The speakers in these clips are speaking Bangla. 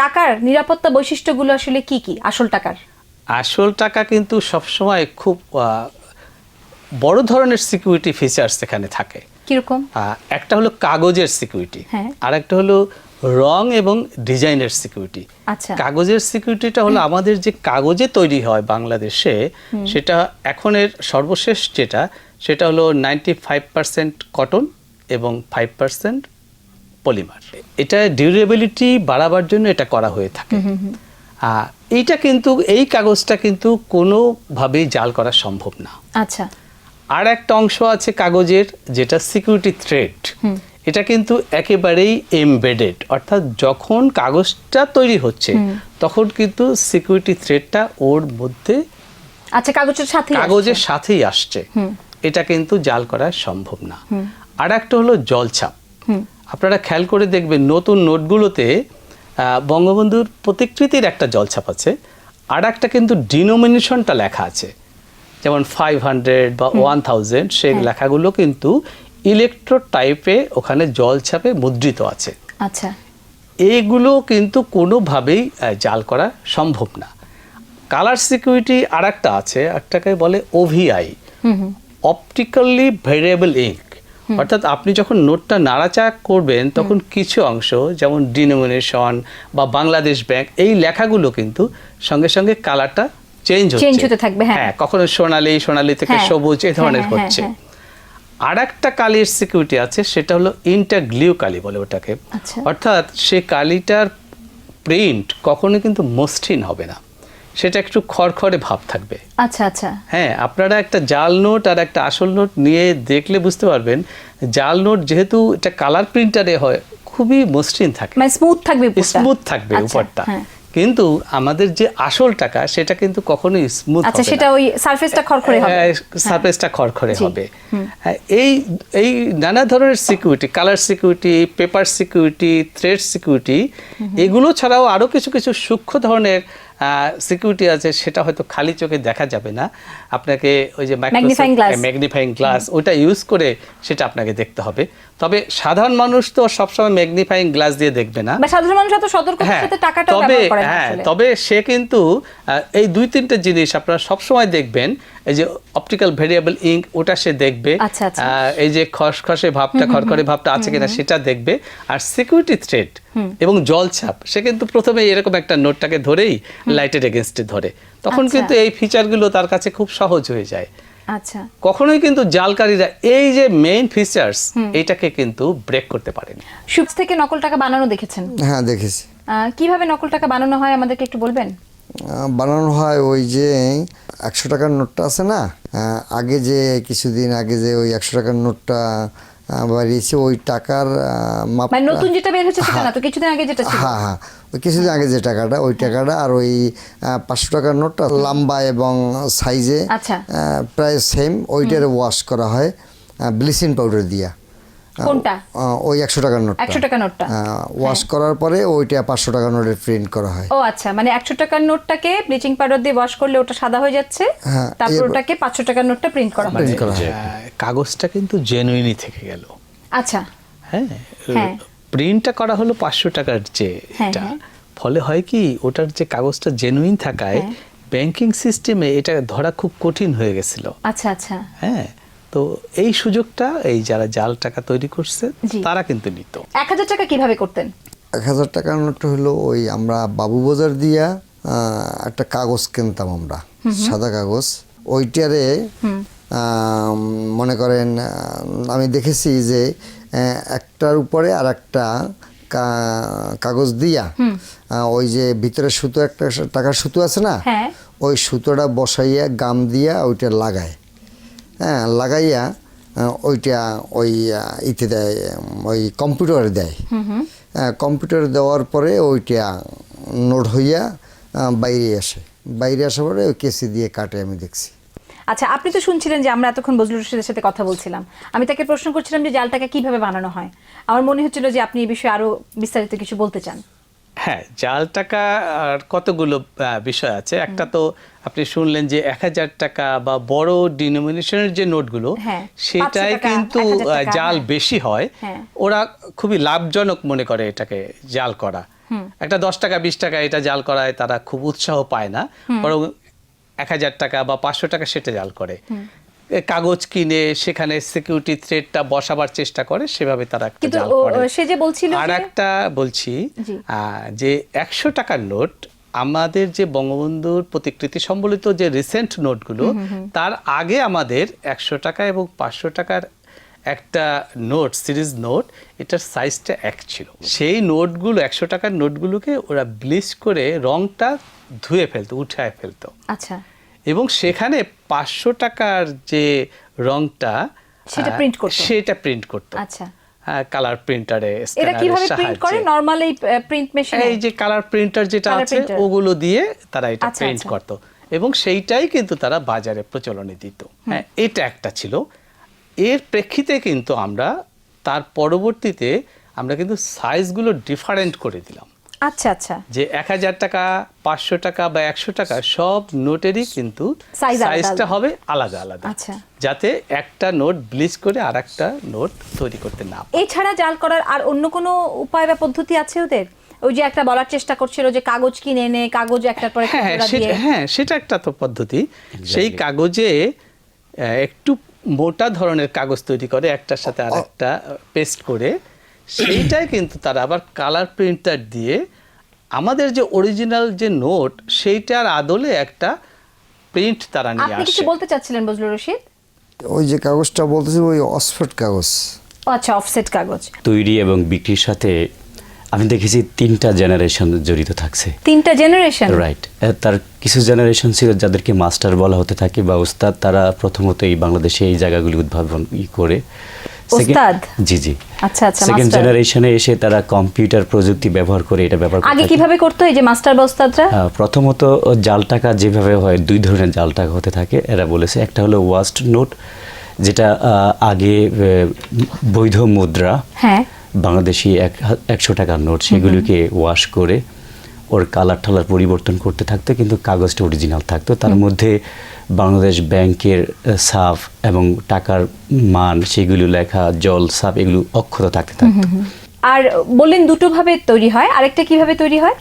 টাকার নিরাপত্তা বৈশিষ্ট্যগুলো আসলে কি কি? আসল টাকার? আসল টাকা কিন্তু সবসময় খুব বড় ধরনের সিকিউরিটি ফিচার্স এখানে থাকে। কীরকম? একটা হলো কাগজের সিকিউরিটি। আর একটা হলো রং এবং ডিজাইনের সিকিউরিটি আচ্ছা। কাগজের সিকিউরিটিটা হলো আমাদের যে কাগজে তৈরি হয় বাংলাদেশে সেটা এখনের সর্বশেষ যেটা সেটা হলো নাইনটি ফাইভ পার্সেন্ট কটন এবং ফাইভ পার্সেন্ট পলিমার। এটা ডিউরেবিলিটি বাড়াবার জন্য এটা করা হয়ে থাকে। এইটা কিন্তু এই কাগজটা কিন্তু কোনোভাবেই জাল করা সম্ভব না। আচ্ছা। আর একটা অংশ আছে কাগজের যেটা সিকিউরিটি থ্রেড এটা কিন্তু একেবারেই এমবেডেড অর্থাৎ যখন কাগজটা তৈরি হচ্ছে তখন কিন্তু সিকিউরিটি থ্রেডটা ওর মধ্যে আচ্ছা কাগজের সাথে কাগজের সাথেই আসছে। এটা কিন্তু জাল করা সম্ভব না। আর একটা হলো জলছাপ আপনারা খেয়াল করে দেখবেন নতুন নোটগুলোতে বঙ্গবন্ধুর প্রতিকৃতির একটা জলছাপ আছে আর একটা কিন্তু ডিনোমিনেশনটা লেখা আছে। যেমন ফাইভ হান্ড্রেড বা ওয়ান থাউজেন্ড সেই লেখাগুলো কিন্তু ইলেকট্রো টাইপে ওখানে জলছাপে মুদ্রিত আছে। আচ্ছা। এইগুলো কিন্তু কোনোভাবেই জাল করা সম্ভব না। কালার সিকিউরিটি আর একটা আছে একটাকে বলে ওভিআই অপটিক্যালি ভেরিয়েবল ইঙ্ক অর্থাৎ আপনি যখন নোটটা নাড়াচাড়া করবেন তখন কিছু অংশ যেমন ডিনোমিনেশন বা বাংলাদেশ ব্যাংক এই লেখাগুলো কিন্তু সঙ্গে সঙ্গে কালারটা চেঞ্জ হচ্ছে Change হতে থাকবে, হ্যাঁ। কখনো সোনালি সোনালি থেকে হ্যাঁ। সবুজ এই ধরনের হ্যাঁ, হ্যাঁ, হচ্ছে হ্যাঁ। আর একটা কালির সিকিউরিটি আছে সেটা হলো ইন্টাগ্লিউ কালি বলে ওটাকে আচ্ছা। অর্থাৎ সে কালিটার প্রিন্ট কখনো কিন্তু মসৃণ হবে না সেটা একটু খড়খড়ে ভাব থাকবে। আচ্ছা আচ্ছা। হ্যাঁ আপনারা একটা জাল নোট আর একটা আসল নোট নিয়ে দেখলে বুঝতে পারবেন জাল নোট যেহেতু এটা কালার প্রিন্টারে হয় খুবই মসৃণ থাকে। মানে স্মুথ থাকবে স্মুথ থাকবে আচ্ছা, উপরটা। হ্যাঁ। কিন্তু আমাদের যে আসল টাকা সেটা কিন্তু কখনোই স্মুথ আচ্ছা সেটা ওই সারফেসটা খড়খড়ে হবে। সারফেসটা খড়খড়ে হবে। হ্যাঁ, এই এই নানা ধরনের security colour security paper security thread security এগুলো ছাড়াও আরও কিছু কিছু সূক্ষ্ম ধরনের সিকিউরিটি আছে সেটা হয়তো খালি চোখে দেখা যাবে না। আপনাকে ওই যে ম্যাগনিফাইং গ্লাস ওটা ইউজ করে সেটা আপনাকে দেখতে হবে। তবে সাধারণ মানুষ তো সবসময় ম্যাগনিফাইং গ্লাস দিয়ে দেখবে না। সাধারণ মানুষ এত সতর্কতার হ্যাঁ টাকাটা তবে হ্যাঁ তবে সে কিন্তু এই দুই তিনটে জিনিস আপনারা সবসময় দেখবেন এই যে অপটিক্যাল ভেরিয়েবল ইঙ্ক ওটা সে দেখবে আচ্ছা, আচ্ছা। এই যে খসখসে ভাবটা খড়খড়ে ভাবটা আছে কিনা সেটা দেখবে। আর সিকিউরিটি থ্রেড এবং জলছাপ সে কিন্তু প্রথমে এরকম একটা নোটটাকে ধরেই লাইটের এগেনস্টে ধরে। তখন আচ্ছা। কিন্তু এই ফিচারগুলো তার কাছে খুব সহজ হয়ে যায়। আচ্ছা। কখনোই কিন্তু জালকারীরা এই যে মেইন ফিচার্স এইটাকে কিন্তু ব্রেক করতে পারেনি। সুপ থেকে নকল টাকা বানানো দেখেছেন? হ্যাঁ দেখেছি। কীভাবে নকল টাকা বানানো হয় আমাদেরকে একটু বলবেন? আহ, বানানো হয় ওই যে একশো টাকার নোটটা আছে না? আহ, আগে যে কিছুদিন আগে যে ওই একশো টাকার নোটটা আহ, বাড়িয়েছে ওই টাকার মাপ মানে নতুন যেটা বের হচ্ছে সেটা না তো কিছুদিন আগে যেটা ছিল। হ্যাঁ হ্যাঁ। ওই কিছুদিন আগে যে টাকাটা ওই টাকাটা আর ওই পাঁচশো টাকার নোটটা লম্বা এবং সাইজে আচ্ছা। প্রায় সেম ওইটার ওয়াশ করা হয় ব্লিচিং পাউডার দিয়া। কোনটা? ওই একশো টাকার নোটটা। 100 টাকার নোটটা? ওয়াশ করার পরে ওইটা পাঁচশো টাকার নোটের প্রিন্ট করা হয়। ও আচ্ছা। মানে একশো টাকার নোটটাকে ব্লিচিং পাউডার দিয়ে ওয়াশ করলে ওটা সাদা হয়ে যাচ্ছে হ্যাঁ, তারপর ওটাকে পাঁচশো টাকার নোটটা প্রিন্ট করা হয়। কাগজটা কিন্তু জেনুইনই থেকে গেল। আচ্ছা। হ্যাঁ হ্যাঁ। প্রিন্টটা করা হলো পাঁচশো টাকার যে হ্যাঁ, এটা। হ্যাঁ। ফলে হয় কি ওটার যে কাগজটা জেনুইন থাকায় হ্যাঁ। ব্যাংকিং সিস্টেমে এটা ধরা খুব কঠিন হয়ে গেছিল। আচ্ছা আচ্ছা। হ্যাঁ তো এই সুযোগটা এই যারা জাল টাকা তৈরি করছে তারা কিন্তু নিত। এক হাজার টাকা কীভাবে করতেন? এক হাজার টাকার নোটটা হলো ওই আমরা বাবু বাজার দিয়া আহ, একটা কাগজ কিনতাম আমরা সাদা কাগজ। ওইটারে মনে করেন আমি দেখেছি যে একটার উপরে আর একটা কাগজ দিয়া ওই যে ভিতরে সুতো একটা টাকার সুতো আছে না? হ্যাঁ। ওই সুতোটা বসাইয়া গাম দিয়া ওইটা লাগায়। হ্যাঁ লাগাইয়া ওইটা ওই ইতে দেয় ওই কম্পিউটারে দেয়। হ্যাঁ কম্পিউটারে দেওয়ার পরে ওইটা নোট হইয়া বাইরে আসে। বাইরে আসার পরে ওই কেসি দিয়ে কাটে আমি দেখছি। আচ্ছা আপনি তো শুনছিলেন যে আমরা এতক্ষণ বজলুর রশিদের সাথে কথা বলছিলাম। আমি তাকে প্রশ্ন করছিলাম যে জাল টাকা কীভাবে বানানো হয়। আমার মনে হচ্ছিল যে আপনি এই বিষয়ে আরও বিস্তারিত কিছু বলতে চান। হ্যাঁ জাল টাকা আর কতগুলো বিষয় আছে। একটা তো আপনি শুনলেন যে এক হাজার টাকা বা বড় ডিনোমিনেশনের যে নোটগুলো হ্যাঁ, সেটাই কিন্তু 1000 আহ, টাকা, জাল হ্যাঁ। বেশি হয়। হ্যাঁ। ওরা খুবই লাভজনক মনে করে এটাকে জাল করা। একটা দশ টাকা বিশ টাকা এটা জাল করায় তারা খুব উৎসাহ পায় না। বরং এক হাজার টাকা বা পাঁচশো টাকা সেটা জাল করে। কাগজ কিনে সেখানে সিকিউরিটি থ্রেডটা বসাবার চেষ্টা করে সেভাবে তারা একটা জাল করে। সে যে বলছিল আর একটা বলছি যে একশো টাকার নোট আমাদের যে বঙ্গবন্ধুর প্রতিকৃতি সম্বলিত যে রিসেন্ট নোটগুলো তার আগে আমাদের একশো টাকা এবং পাঁচশো টাকার একটা নোট সিরিজ নোট এটার সাইজটা এক ছিল। সেই নোটগুলো একশো টাকার নোটগুলোকে ওরা ব্লিচ করে রংটা ধুয়ে ফেলতো উঠায় ফেলতো। আচ্ছা। এবং সেখানে পাঁচশো টাকার যে রংটা সেটা print করতো? সেটা প্রিন্ট করতো। আচ্ছা। কালার প্রিন্টারে এরা কীভাবে প্রিন্ট করে? নরমাল এই প্রিন্ট মেশিনে এই যে কালার প্রিন্টার যেটা আছে ওগুলো দিয়ে তারা এটা আচ্ছা, প্রিন্ট আচ্ছা। করতো। এবং সেইটাই কিন্তু তারা বাজারে প্রচলনে দিত। হ্যাঁ এটা একটা ছিল। এর প্রেক্ষিতে কিন্তু আমরা তার পরবর্তীতে আমরা কিন্তু সাইজগুলো ডিফারেন্ট করে দিলাম। আচ্ছা আচ্ছা। যে এক হাজার টাকা পাঁচশো টাকা বা একশো টাকা সব নোটেরই কিন্তু সাইজটা হবে আলাদা আলাদা। আচ্ছা। যাতে একটা নোট ব্লিচ করে আর একটা নোট তৈরি করতে না এছাড়া জাল করার আর অন্য কোনো উপায় বা পদ্ধতি আছে ওদের? ওই যে একটা বলার চেষ্টা করছিল যে কাগজ কিনে এনে কাগজ একটার পরে একটা হ্যাঁ সেটা হ্যাঁ সেটা একটা তো পদ্ধতি। সেই কাগজে আহ, একটু মোটা ধরনের কাগজ তৈরি করে একটার সাথে আর একটা পেস্ট করে সেইটাই কিন্তু তারা আবার কালার প্রিন্টার দিয়ে আমাদের যে অরিজিনাল যে নোট সেইটার আদলে একটা প্রিন্ট তারা নিয়ে আপনি কিছু বলতে চাচ্ছিলেন বজলুর রশিদ? ওই যে কাগজটা বলতেছি ওই অক্সফোর্ড কাগজ। আচ্ছা অফসেট কাগজ। তৈরি এবং বিক্রির সাথে আমি দেখেছি তিনটা জেনারেশন জড়িত থাকছে। তিনটা জেনারেশন রাইট তার কিছু জেনারেশন ছিল যাদেরকে মাস্টার বলা হতে থাকে বা উস্তাদ তারা প্রথমত এই বাংলাদেশে এই জায়গাগুলি উদ্ভাবন ই করে জি জি। আচ্ছা, আচ্ছা, সেকেন্ড জেনারেশনে এসে তারা কম্পিউটার প্রযুক্তি ব্যবহার করে এটা ব্যবহার আগে কীভাবে করতো যে মাস্টার বা ওস্তাদরা? প্রথমত জাল টাকা যেভাবে হয় দুই ধরনের জাল টাকা হতে থাকে এরা বলেছে। একটা হলো ওয়াস্ট নোট যেটা আগে বৈধ মুদ্রা হ্যাঁ। বাংলাদেশি এক একশো টাকার নোট সেগুলিকে ওয়াশ করে ওর কালার টালার পরিবর্তন করতে থাকতো কিন্তু কাগজটা অরিজিনাল থাকতো। তার মধ্যে বাংলাদেশ ব্যাংকের সাফ এবং টাকার মান সেগুলো লেখা জল সাফ এগুলো অক্ষত থাকতে থাকতো। আর বললেন দুটো ভাবে তৈরি হয় আরেকটা কীভাবে তৈরি হয়?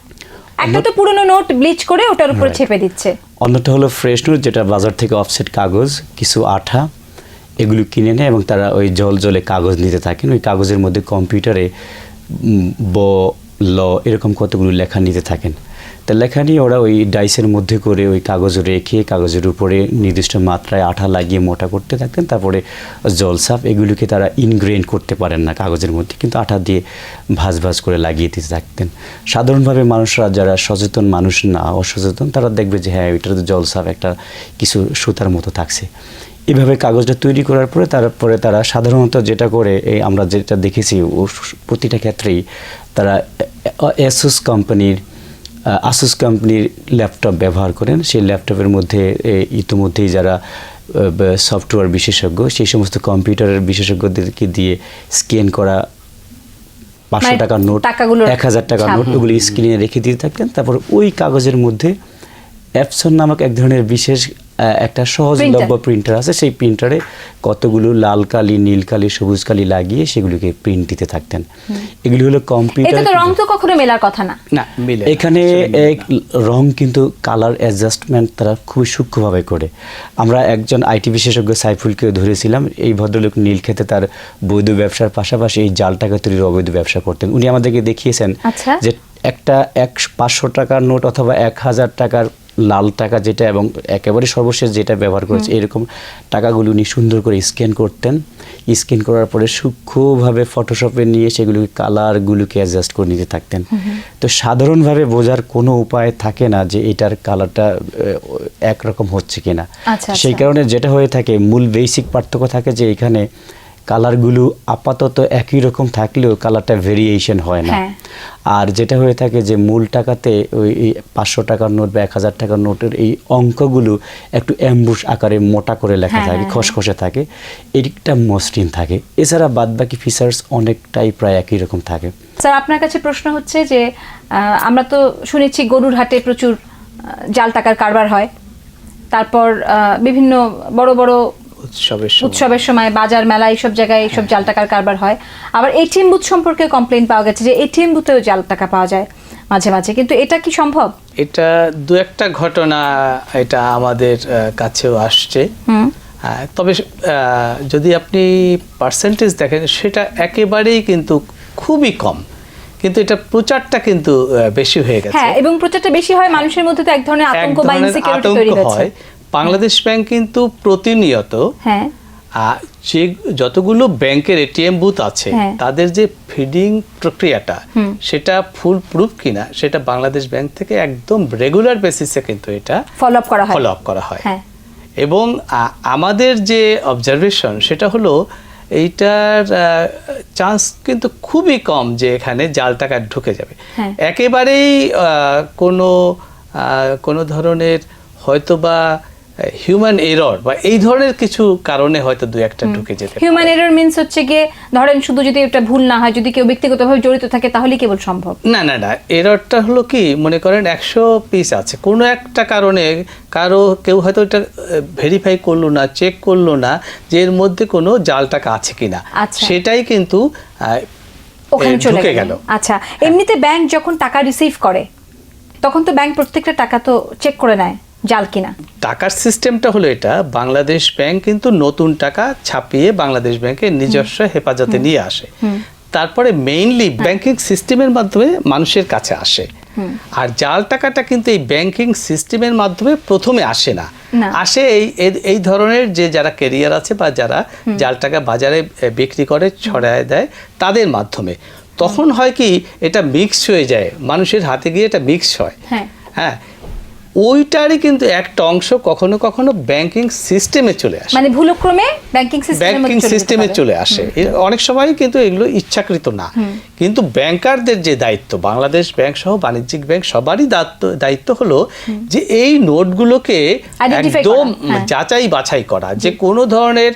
একটা তো পুরনো নোট ব্লিচ করে ওটার উপরে. ছেপে দিচ্ছে। অন্যটা হলো ফ্রেশ নোট যেটা বাজার থেকে অফসেট কাগজ কিছু আঠা এগুলো কিনে নেয় এবং তারা ওই জল জলে কাগজ নিতে থাকেন। ওই কাগজের মধ্যে কম্পিউটারে ব ল এরকম কতগুলো লেখা নিতে থাকেন। তা লেখা নিয়ে ওরা ওই ডাইসের মধ্যে করে ওই কাগজ রেখে, কাগজের উপরে নির্দিষ্ট মাত্রায় আঠা লাগিয়ে মোটা করতে থাকতেন। তারপরে জলসাপ এগুলোকে তারা ইনগ্রেন করতে পারেন না কাগজের মধ্যে, কিন্তু আঠা দিয়ে ভাজ ভাজ করে লাগিয়ে দিতে থাকতেন। সাধারণভাবে মানুষরা যারা সচেতন মানুষ না, অসচেতন, তারা দেখবে যে হ্যাঁ ওইটার তো জলসাপ একটা কিছু সুতার মতো থাকছে। এভাবে কাগজটা তৈরি করার পরে তারপরে তারা সাধারণত যেটা করে, এই আমরা যেটা দেখেছি, ও প্রতিটা ক্ষেত্রেই তারা অ্যাসুস কোম্পানির আসুস কোম্পানির ল্যাপটপ ব্যবহার করেন। সেই ল্যাপটপের মধ্যে ইতিমধ্যেই যারা সফটওয়্যার বিশেষজ্ঞ সেই সমস্ত কম্পিউটারের বিশেষজ্ঞদেরকে দিয়ে স্ক্যান করা পাঁচশো মানে টাকার নোট এক হাজার টাকার নোট ওগুলি স্ক্রিনে রেখে দিয়ে থাকতেন। তারপর ওই কাগজের মধ্যে অ্যাপসন নামক এক ধরনের বিশেষ একটা সহজলভ্য প্রিন্টার আছে। সেই প্রিন্টারে কতগুলো লাল কালি নীল কালি সবুজ কালি লাগিয়ে সেগুলিকে প্রিন্ট দিতে থাকতেন। এগুলি হলো এটা কম্পিউটার তো রং তো কখনো মেলার কথা না। না মিলে। এখানে এক রং কিন্তু কালার অ্যাডজাস্টমেন্ট তারা খুবই সূক্ষ্মভাবে করে। আমরা একজন আইটি বিশেষজ্ঞ সাইফুলকে ধরেছিলাম এই ভদ্রলোক নীল খেতে তার বৈধ ব্যবসার পাশাপাশি এই জাল টাকা তৈরির অবৈধ ব্যবসা করতেন। উনি আমাদেরকে দেখিয়েছেন আচ্ছা। যে একটা এক পাঁচশো টাকার নোট অথবা এক হাজার টাকার লাল টাকা যেটা এবং একেবারে সর্বশেষ যেটা ব্যবহার করেছে এরকম টাকাগুলো উনি সুন্দর করে স্ক্যান করতেন। স্ক্যান করার পরে সূক্ষ্মভাবে ফটোশপে নিয়ে সেগুলোকে কালারগুলোকে অ্যাডজাস্ট করে নিতে থাকতেন। তো সাধারণভাবে বোঝার কোনো উপায় থাকে না যে এটার কালারটা একরকম হচ্ছে কিনা। আচ্ছা, সেই আচ্ছা। কারণে যেটা হয়ে থাকে মূল বেসিক পার্থক্য থাকে যে এখানে কালারগুলো আপাতত একই রকম থাকলেও কালারটা ভেরিয়েশন হয় না। হ্যাঁ। আর যেটা হয়ে থাকে যে মূল টাকাতে ওই পাঁচশো টাকার নোট বা এক হাজার টাকার নোটের এই অঙ্কগুলো একটু অ্যাম্বুশ আকারে মোটা করে লেখা হ্যাঁ, থাকে হ্যাঁ, খসখসে থাকে। এদিকটা মসৃণ থাকে। এছাড়া বাদবাকি ফিচার্স অনেকটাই প্রায় একই রকম থাকে। স্যার আপনার কাছে প্রশ্ন হচ্ছে যে আমরা তো শুনেছি গরুর হাটে প্রচুর জাল টাকার কারবার হয়। তারপর বিভিন্ন বড় বড় উৎসবের সময়। উৎসবের সময় বাজার মেলা এইসব জায়গায় এইসব জাল টাকার কারবার হয়। আবার এটিএম বুথ সম্পর্কে কমপ্লেন পাওয়া গেছে যে এটিএম বুথেও জাল টাকা পাওয়া যায় মাঝে মাঝে। কিন্তু এটা কি সম্ভব? এটা দু একটা ঘটনা এটা আমাদের কাছেও আসছে। হ্যাঁ, তবে আহ, যদি আপনি পার্সেন্টেজ দেখেন সেটা একেবারেই কিন্তু খুবই কম। কিন্তু এটা প্রচারটা কিন্তু আহ, বেশি হয়ে গেছে। হ্যাঁ এবং প্রচারটা বেশি হয় মানুষের মধ্যে তো এক ধরনের আতঙ্ক বা ইনসিকিউরিটি তৈরি হয়েছে হয়। বাংলাদেশ ব্যাংক কিন্তু প্রতিনিয়ত হ্যাঁ। যে যতগুলো ব্যাংকের এটিএম বুথ আছে হ্যাঁ। তাদের যে ফিডিং প্রক্রিয়াটা সেটা ফুল প্রুফ কিনা সেটা বাংলাদেশ ব্যাংক থেকে একদম রেগুলার বেসিসে কিন্তু এটা ফলো আপ করা হয়। ফলো আপ করা হয়। হ্যাঁ। এবং আমাদের যে অবজারভেশন সেটা হলো এইটার চান্স কিন্তু খুবই কম যে এখানে জাল টাকা ঢুকে যাবে। হ্যাঁ। একেবারেই কোনো কোনো ধরনের হয়তোবা হিউম্যান এরর বা এই ধরনের কিছু কারণে হয়তো দু একটা ঢুকে যেতে পারে। হিউম্যান এরর মিন্স হচ্ছে গিয়ে ধরেন শুধু যদি এটা ভুল না হয় যদি কেউ ব্যক্তিগতভাবে জড়িত থাকে তাহলেই কেবল সম্ভব? না না না এররটা হলো কি মনে করেন একশো পিস আছে। কোনো একটা কারণে কারও কেউ হয়তো এটা ভেরিফাই করল না চেক করল না যে এর মধ্যে কোনো জাল টাকা আছে কিনা। আচ্ছা। সেটাই কিন্তু ওখানে চলে গেল। গেল। আচ্ছা এমনিতে ব্যাংক যখন টাকা রিসিভ করে তখন তো ব্যাংক প্রত্যেকটা টাকা তো চেক করে নেয়। জাল কিনা। টাকার সিস্টেমটা হলো এটা বাংলাদেশ ব্যাংক কিন্তু নতুন টাকা ছাপিয়ে বাংলাদেশ ব্যাংকের নিজস্ব হেফাজতে নিয়ে আসে। তারপরে মেইনলি ব্যাংকিং সিস্টেমের মাধ্যমে মানুষের কাছে আসে। আর জাল টাকাটা কিন্তু এই ব্যাংকিং সিস্টেমের মাধ্যমে প্রথমে আসে না। আসে এই এই- এই ধরনের যে যারা কেরিয়ার আছে বা যারা জাল টাকা বাজারে বিক্রি করে ছড়ায় দেয় তাদের মাধ্যমে। তখন হয় কি এটা মিক্স হয়ে যায়। মানুষের হাতে গিয়ে এটা মিক্স হয়। হ্যাঁ। হ্যাঁ ওইটারই কিন্তু একটা অংশ কখনো কখনো ব্যাংকিং সিস্টেমে চলে আসে। মানে ভুলক্রমে ব্যাংকিং সিস্টেমের ব্যাংকিং সিস্টেমে চলে আসে। অনেক সময় কিন্তু এগুলো ইচ্ছাকৃত না। কিন্তু ব্যাংকারদের যে দায়িত্ব বাংলাদেশ ব্যাংক সহ বাণিজ্যিক ব্যাংক সবারই দায়িত্ব দায়িত্ব হলো যে এই নোটগুলোকে একদম হ্যাঁ। যাচাই বাছাই করা। যে কোনো ধরনের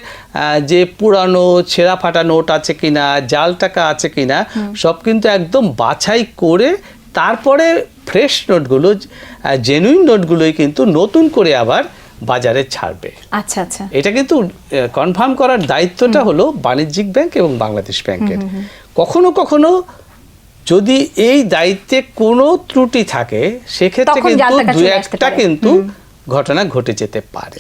যে পুরানো ছেঁড়া ফাটা নোট আছে কিনা জাল টাকা আছে কিনা সব কিন্তু একদম বাছাই করে তারপরে ফ্রেশ নোটগুলো জেনুইন নোটগুলোই কিন্তু নতুন করে আবার বাজারে ছাড়বে। আচ্ছা আচ্ছা। এটা কিন্তু কনফার্ম করার দায়িত্বটা হলো বাণিজ্যিক ব্যাংক এবং বাংলাদেশ ব্যাংকের। কখনো কখনো যদি এই দায়িত্বে কোনো ত্রুটি থাকে সেক্ষেত্রে কিন্তু দু একটা কিন্তু ঘটনা ঘটে যেতে পারে।